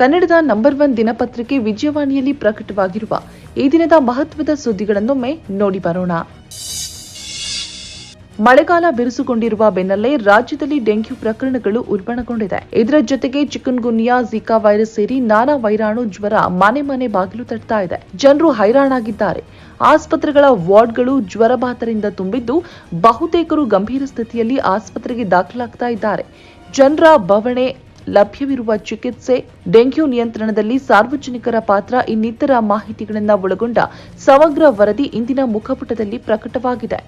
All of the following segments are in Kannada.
ಕನ್ನಡದ ನಂಬರ್ ಒನ್ ದಿನಪತ್ರಿಕೆ ವಿಜಯವಾಣಿಯಲ್ಲಿ ಪ್ರಕಟವಾಗಿರುವ ಈ ದಿನದ ಮಹತ್ವದ ಸುದ್ದಿಗಳನ್ನೊಮ್ಮೆ ನೋಡಿ ಬರೋಣ. ಮಳೆಗಾಲ ಬಿರುಸುಗೊಂಡಿರುವ ಬೆನ್ನಲ್ಲೇ ರಾಜ್ಯದಲ್ಲಿ ಡೆಂಗ್ಯೂ ಪ್ರಕರಣಗಳು ಉಲ್ಬಣಗೊಂಡಿದೆ. ಇದರ ಜೊತೆಗೆ ಚಿಕನ್ ಗುನ್ಯಾ ಜಿಕಾ ವೈರಸ್ ಸೇರಿ ನಾನಾ ವೈರಾಣು ಜ್ವರ ಮನೆ ಮನೆ ಬಾಗಿಲು ತಟ್ತಾ ಇದೆ. ಜನರು ಹೈರಾಣಾಗಿದ್ದಾರೆ. ಆಸ್ಪತ್ರೆಗಳ ವಾರ್ಡ್ಗಳು ಜ್ವರಬಾತರಿಂದ ತುಂಬಿದ್ದು ಬಹುತೇಕರು ಗಂಭೀರ ಸ್ಥಿತಿಯಲ್ಲಿ ಆಸ್ಪತ್ರೆಗೆ ದಾಖಲಾಗ್ತಾ ಇದ್ದಾರೆ. ಜನರ ಬವಣೆ ಲಭ್ಯವಿರುವ ಚಿಕಿತ್ಸೆ, ಡೆಂಗ್ಯೂ ನಿಯಂತ್ರಣದಲ್ಲಿ ಸಾರ್ವಜನಿಕರ ಪಾತ್ರ ಇನ್ನಿತರ ಮಾಹಿತಿಗಳನ್ನು ಒಳಗೊಂಡ ಸಮಗ್ರ ವರದಿ ಇಂದಿನ ಮುಖಪುಟದಲ್ಲಿ ಪ್ರಕಟವಾಗಿದೆ.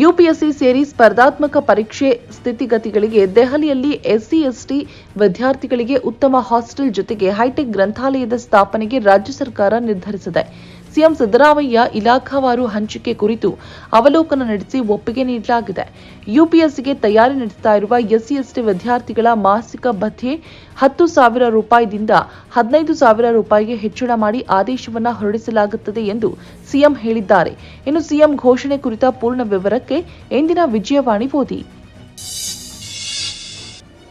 ಯುಪಿಎಸ್ಸಿ ಸೇರಿ ಸ್ಪರ್ಧಾತ್ಮಕ ಪರೀಕ್ಷೆ ಸ್ಥಿತಿಗತಿಗಳಿಗೆ ದೆಹಲಿಯಲ್ಲಿ ಎಸ್ಸಿ, ಎಸ್ಟಿ ವಿದ್ಯಾರ್ಥಿಗಳಿಗೆ ಉತ್ತಮ ಹಾಸ್ಟೆಲ್ ಜೊತೆಗೆ ಹೈಟೆಕ್ ಗ್ರಂಥಾಲಯದ ಸ್ಥಾಪನೆಗೆ ರಾಜ್ಯ ಸರ್ಕಾರ ನಿರ್ಧರಿಸಿದೆ. ಸಿಎಂ ಸಿದ್ದರಾಮಯ್ಯ ಇಲಾಖಾವಾರು ಹಂಚಿಕೆ ಕುರಿತು ಅವಲೋಕನ ನಡೆಸಿ ಒಪ್ಪಿಗೆ ನೀಡಲಾಗಿದೆ. ಯುಪಿಎಸ್ಸಿಗೆ ತಯಾರಿ ನಡೆಸ್ತಾ ಇರುವ ಎಸ್ಸಿ ಎಸ್ಟಿ ವಿದ್ಯಾರ್ಥಿಗಳ ಮಾಸಿಕ ಭತ್ಯೆ ಹತ್ತು ಸಾವಿರ ರೂಪಾಯಿದಿಂದ ಹದಿನೈದು ಸಾವಿರ ರೂಪಾಯಿಗೆ ಹೆಚ್ಚಳ ಮಾಡಿ ಆದೇಶವನ್ನ ಹೊರಡಿಸಲಾಗುತ್ತದೆ ಎಂದು ಸಿಎಂ ಹೇಳಿದ್ದಾರೆ. ಇನ್ನು ಸಿಎಂ ಘೋಷಣೆ ಕುರಿತ ಪೂರ್ಣ ವಿವರಕ್ಕೆ ಇಂದಿನ ವಿಜಯವಾಣಿ ಓದಿ.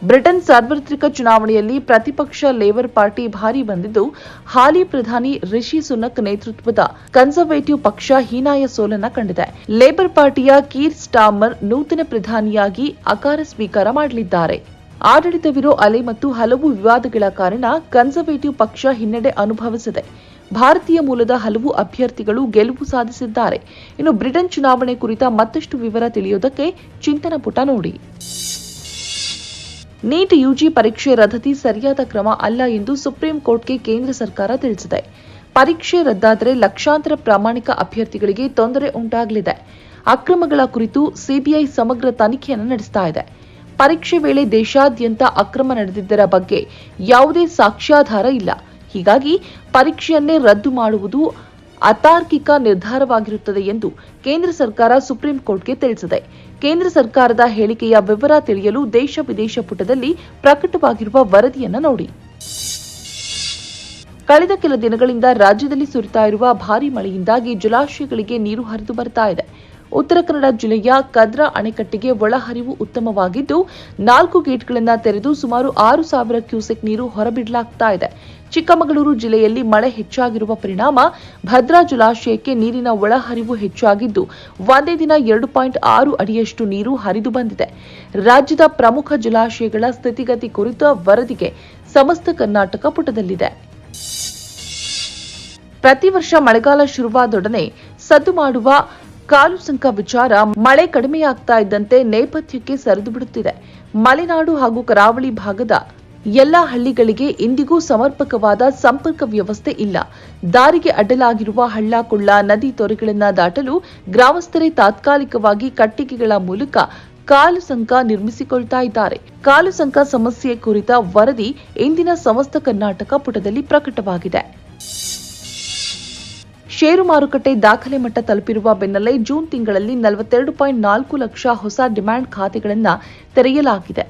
ಬ್ರಿಟನ್ ಸಾರ್ವತ್ರಿಕ ಚುನಾವಣೆಯಲ್ಲಿ ಪ್ರತಿಪಕ್ಷ ಲೇಬರ್ ಪಾರ್ಟಿ ಭಾರಿ ಬಂದಿದ್ದು, ಹಾಲಿ ಪ್ರಧಾನಿ ರಿಷಿ ಸುನಕ್ ನೇತೃತ್ವದ ಕನ್ಸರ್ವೇಟಿವ್ ಪಕ್ಷ ಹೀನಾಯ ಸೋಲನ್ನ ಕಂಡಿದೆ. ಲೇಬರ್ ಪಾರ್ಟಿಯ ಕೀರ್ ಸ್ಟಾಮರ್ ನೂತನ ಪ್ರಧಾನಿಯಾಗಿ ಅಕಾರ ಸ್ವೀಕಾರ ಮಾಡಲಿದ್ದಾರೆ. ಆಡಳಿತವಿರೋ ಅಲೆ ಮತ್ತು ಹಲವು ವಿವಾದಗಳ ಕಾರಣ ಕನ್ಸರ್ವೇಟಿವ್ ಪಕ್ಷ ಹಿನ್ನಡೆ ಅನುಭವಿಸಿದೆ. ಭಾರತೀಯ ಮೂಲದ ಹಲವು ಅಭ್ಯರ್ಥಿಗಳು ಗೆಲುವು ಸಾಧಿಸಿದ್ದಾರೆ. ಇನ್ನು ಬ್ರಿಟನ್ ಚುನಾವಣೆ ಕುರಿತ ಮತ್ತಷ್ಟು ವಿವರ ತಿಳಿಯೋದಕ್ಕೆ ಚಿಂತನ ಪುಟ ನೋಡಿ. ನೀಟ್ ಯುಜಿ ಪರೀಕ್ಷೆ ರದ್ದತಿ ಸರಿಯಾದ ಕ್ರಮ ಅಲ್ಲ ಎಂದು ಸುಪ್ರೀಂ ಕೋರ್ಟ್ಗೆ ಕೇಂದ್ರ ಸರ್ಕಾರ ತಿಳಿಸಿದೆ. ಪರೀಕ್ಷೆ ರದ್ದಾದರೆ ಲಕ್ಷಾಂತರ ಪ್ರಾಮಾಣಿಕ ಅಭ್ಯರ್ಥಿಗಳಿಗೆ ತೊಂದರೆ ಉಂಟಾಗಲಿದೆ. ಅಕ್ರಮಗಳ ಕುರಿತು ಸಿಬಿಐ ಸಮಗ್ರ ತನಿಖೆಯನ್ನು ನಡೆಸ್ತಾ ಇದೆ. ಪರೀಕ್ಷೆ ವೇಳೆ ದೇಶಾದ್ಯಂತ ಅಕ್ರಮ ನಡೆದಿದ್ದರ ಬಗ್ಗೆ ಯಾವುದೇ ಸಾಕ್ಷ್ಯಾಧಾರ ಇಲ್ಲ. ಹೀಗಾಗಿ ಪರೀಕ್ಷೆಯನ್ನೇ ರದ್ದು ಮಾಡುವುದು ಅತಾರ್ಕಿಕ ನಿರ್ಧಾರವಾಗಿರುತ್ತದೆ ಎಂದು ಕೇಂದ್ರ ಸರ್ಕಾರ ಸುಪ್ರೀಂ ಕೋರ್ಟ್ಗೆ ತಿಳಿಸಿದೆ. ಕೇಂದ್ರ ಸರ್ಕಾರದ ಹೇಳಿಕೆಯ ವಿವರ ತಿಳಿಯಲು ದೇಶ ವಿದೇಶ ಪುಟದಲ್ಲಿ ಪ್ರಕಟವಾಗಿರುವ ವರದಿಯನ್ನು ನೋಡಿ. ಕಳೆದ ಕೆಲ ದಿನಗಳಿಂದ ರಾಜ್ಯದಲ್ಲಿ ಸುರಿತಾ ಇರುವ ಭಾರೀ ಮಳೆಯಿಂದಾಗಿ ಜಲಾಶಯಗಳಿಗೆ ನೀರು ಹರಿದು ಬರ್ತಾ ಇದೆ. ಉತ್ತರ ಕನ್ನಡ ಜಿಲ್ಲೆಯ ಕದ್ರಾ ಅಣೆಕಟ್ಟೆಗೆ ಒಳಹರಿವು ಉತ್ತಮವಾಗಿದ್ದು, ನಾಲ್ಕು ಗೇಟ್ಗಳನ್ನು ತೆರೆದು ಸುಮಾರು ಆರು ಸಾವಿರ ಕ್ಯೂಸೆಕ್ ನೀರು ಹೊರಬಿಡಲಾಗ್ತಾ ಇದೆ. ಚಿಕ್ಕಮಗಳೂರು ಜಿಲ್ಲೆಯಲ್ಲಿ ಮಳೆ ಹೆಚ್ಚಾಗಿರುವ ಪರಿಣಾಮ ಭದ್ರಾ ಜಲಾಶಯಕ್ಕೆ ನೀರಿನ ಒಳಹರಿವು ಹೆಚ್ಚಾಗಿದ್ದು, ಒಂದೇ ದಿನ ಎರಡು ಪಾಯಿಂಟ್ ಆರು ಅಡಿಯಷ್ಟು ನೀರು ಹರಿದು ಬಂದಿದೆ. ರಾಜ್ಯದ ಪ್ರಮುಖ ಜಲಾಶಯಗಳ ಸ್ಥಿತಿಗತಿ ಕುರಿತ ವರದಿಗೆ ಸಮಸ್ತ ಕರ್ನಾಟಕ ಪುಟದಲ್ಲಿದೆ. ಪ್ರತಿ ವರ್ಷ ಮಳೆಗಾಲ ಶುರುವಾದೊಡನೆ ಸದ್ದು ಮಾಡುವ ಕಾಲು ಸಂಕ ವಿಚಾರ ಮಳೆ ಕಡಿಮೆಯಾಗ್ತಾ ಇದ್ದಂತೆ ನೇಪಥ್ಯಕ್ಕೆ ಸರಿದು ಬಿಡುತ್ತಿದೆ. ಮಲೆನಾಡು ಹಾಗೂ ಕರಾವಳಿ ಭಾಗದ ಎಲ್ಲಾ ಹಳ್ಳಿಗಳಿಗೆ ಇಂದಿಗೂ ಸಮರ್ಪಕವಾದ ಸಂಪರ್ಕ ವ್ಯವಸ್ಥೆ ಇಲ್ಲ. ದಾರಿಗೆ ಅಡ್ಡಲಾಗಿರುವ ಹಳ್ಳ ಕೊಳ್ಳ ನದಿ ತೊರೆಗಳನ್ನ ದಾಟಲು ಗ್ರಾಮಸ್ಥರೇ ತಾತ್ಕಾಲಿಕವಾಗಿ ಕಟ್ಟಿಗೆಗಳ ಮೂಲಕ ಕಾಲು ಸಂಕ ನಿರ್ಮಿಸಿಕೊಳ್ತಾ ಇದ್ದಾರೆ. ಕಾಲು ಸಂಕ ಸಮಸ್ಯೆ ಕುರಿತ ವರದಿ ಇಂದಿನ ಸಮಸ್ತ ಕರ್ನಾಟಕ ಪುಟದಲ್ಲಿ ಪ್ರಕಟವಾಗಿದೆ. ಷೇರು ಮಾರುಕಟ್ಟೆ ದಾಖಲೆ ಮಟ್ಟ ತಲುಪಿರುವ ಬೆನ್ನಲ್ಲೇ ಜೂನ್ ತಿಂಗಳಲ್ಲಿ ನಲವತ್ತೆರಡು ಪಾಯಿಂಟ್ ನಾಲ್ಕು ಲಕ್ಷ ಹೊಸ ಡಿಮ್ಯಾಂಡ್ ಖಾತೆಗಳನ್ನು ತೆರೆಯಲಾಗಿದೆ.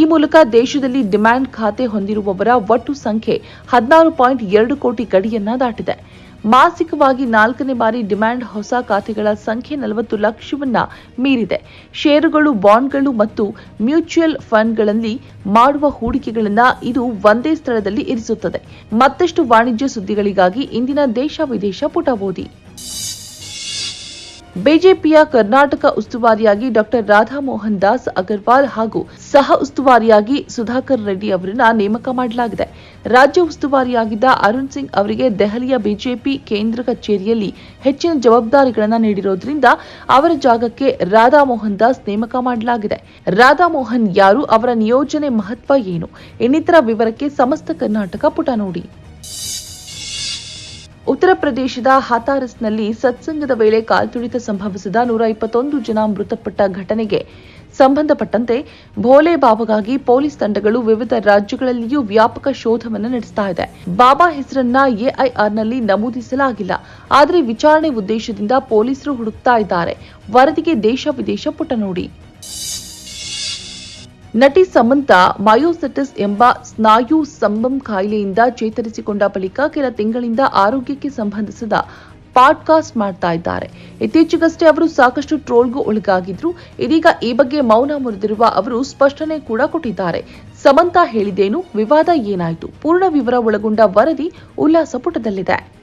ಈ ಮೂಲಕ ದೇಶದಲ್ಲಿ ಡಿಮ್ಯಾಂಡ್ ಖಾತೆ ಹೊಂದಿರುವವರ ಒಟ್ಟು ಸಂಖ್ಯೆ ಹದಿನಾರು ಪಾಯಿಂಟ್ ಎರಡು ಕೋಟಿ ಗಡಿಯನ್ನ ದಾಟಿದೆ. ಮಾಸಿಕವಾಗಿ ನಾಲ್ಕನೇ ಬಾರಿ ಡಿಮ್ಯಾಂಡ್ ಹೊಸ ಖಾತೆಗಳ ಸಂಖ್ಯೆ ನಲವತ್ತು ಲಕ್ಷವನ್ನ ಮೀರಿದೆ. ಷೇರುಗಳು, ಬಾಂಡ್ಗಳು ಮತ್ತು ಮ್ಯೂಚುವಲ್ ಫಂಡ್ಗಳಲ್ಲಿ ಮಾಡುವ ಹೂಡಿಕೆಗಳನ್ನ ಇದು ಒಂದೇ ಸ್ಥಳದಲ್ಲಿ ಇರಿಸುತ್ತದೆ. ಮತ್ತಷ್ಟು ವಾಣಿಜ್ಯ ಸುದ್ದಿಗಳಿಗಾಗಿ ಇಂದಿನ ದೇಶ ವಿದೇಶ ಪುಟ ಓದಿ ಬಿಜೆಪಿಯ ಕರ್ನಾಟಕ ಉಸ್ತುವಾರಿಯಾಗಿ ಡಾಕ್ಟರ್ ರಾಧಾ ಮೋಹನ್ ದಾಸ್ ಅಗರ್ವಾಲ್ ಹಾಗೂ ಸಹ ಉಸ್ತುವಾರಿಯಾಗಿ ಸುಧಾಕರ್ ರೆಡ್ಡಿ ಅವರನ್ನ ನೇಮಕ ಮಾಡಲಾಗಿದೆ. ರಾಜ್ಯ ಉಸ್ತುವಾರಿಯಾಗಿದ್ದ ಅರುಣ್ ಸಿಂಗ್ ಅವರಿಗೆ ದೆಹಲಿಯ ಬಿಜೆಪಿ ಕೇಂದ್ರ ಕಚೇರಿಯಲ್ಲಿ ಹೆಚ್ಚಿನ ಜವಾಬ್ದಾರಿಗಳನ್ನು ನೀಡಿರೋದ್ರಿಂದ ಅವರ ಜಾಗಕ್ಕೆ ರಾಧಾ ಮೋಹನ್ ದಾಸ್ ನೇಮಕ ಮಾಡಲಾಗಿದೆ. ರಾಧಾ ಮೋಹನ್ ಯಾರು, ಅವರ ನಿಯೋಜನೆ ಮಹತ್ವ ಏನು, ಇನ್ನಿತರ ವಿವರಕ್ಕೆ ಸಮಸ್ತ ಕರ್ನಾಟಕ ಪುಟ ನೋಡಿ. ಉತ್ತರ ಪ್ರದೇಶದ ಹತಾರಸ್ನಲ್ಲಿ ಸತ್ಸಂಗದ ವೇಳೆ ಕಾಲ್ತುಳಿತ ಸಂಭವಿಸಿದ ನೂರ ಇಪ್ಪತ್ತೊಂದು ಜನ ಮೃತಪಟ್ಟ ಘಟನೆಗೆ ಸಂಬಂಧಪಟ್ಟಂತೆ ಭೋಲೆ ಬಾಬಾಗಾಗಿ ಪೊಲೀಸ್ ತಂಡಗಳು ವಿವಿಧ ರಾಜ್ಯಗಳಲ್ಲಿಯೂ ವ್ಯಾಪಕ ಶೋಧವನ್ನು ನಡೆಸ್ತಾ ಇದೆ. ಬಾಬಾ ಹೆಸರನ್ನ ಎಐಆರ್ನಲ್ಲಿ ನಮೂದಿಸಲಾಗಿಲ್ಲ. ಆದರೆ ವಿಚಾರಣೆ ಉದ್ದೇಶದಿಂದ ಪೊಲೀಸರು ಹುಡುಕ್ತಾ ಇದ್ದಾರೆ. ವರದಿಗೆ ದೇಶ ವಿದೇಶ ಪುಟ ನೋಡಿ. ನಟಿ ಸಮಂತ, ಮಯೋಸೆಟಿಸ್ ಎಂಬ ಸ್ನಾಯು ಸಂಬಂ ಕಾಯಿಲೆಯಿಂದ ಚೇತರಿಸಿಕೊಂಡ ಬಳಿಕ ಕೆಲ ತಿಂಗಳಿಂದ ಆರೋಗ್ಯಕ್ಕೆ ಸಂಬಂಧಿಸಿದ ಪಾಡ್ಕಾಸ್ಟ್ ಮಾಡ್ತಾ ಇದ್ದಾರೆ. ಇತ್ತೀಚೆಗಷ್ಟೇ ಅವರು ಸಾಕಷ್ಟು ಟ್ರೋಲ್ಗೂ ಒಳಗಾಗಿದ್ರು. ಇದೀಗ ಈ ಬಗ್ಗೆ ಮೌನ ಮುರಿದಿರುವ ಅವರು ಸ್ಪಷ್ಟನೆ ಕೂಡ ಕೊಟ್ಟಿದ್ದಾರೆ. ಸಮಂತಾ ಹೇಳಿದೇನು ವಿವಾದ ಏನಾಯಿತು? ಪೂರ್ಣ ವಿವರ ಒಳಗೊಂಡ ವರದಿ ಉಲ್ಲಾಸ ಪುಟದಲ್ಲಿದೆ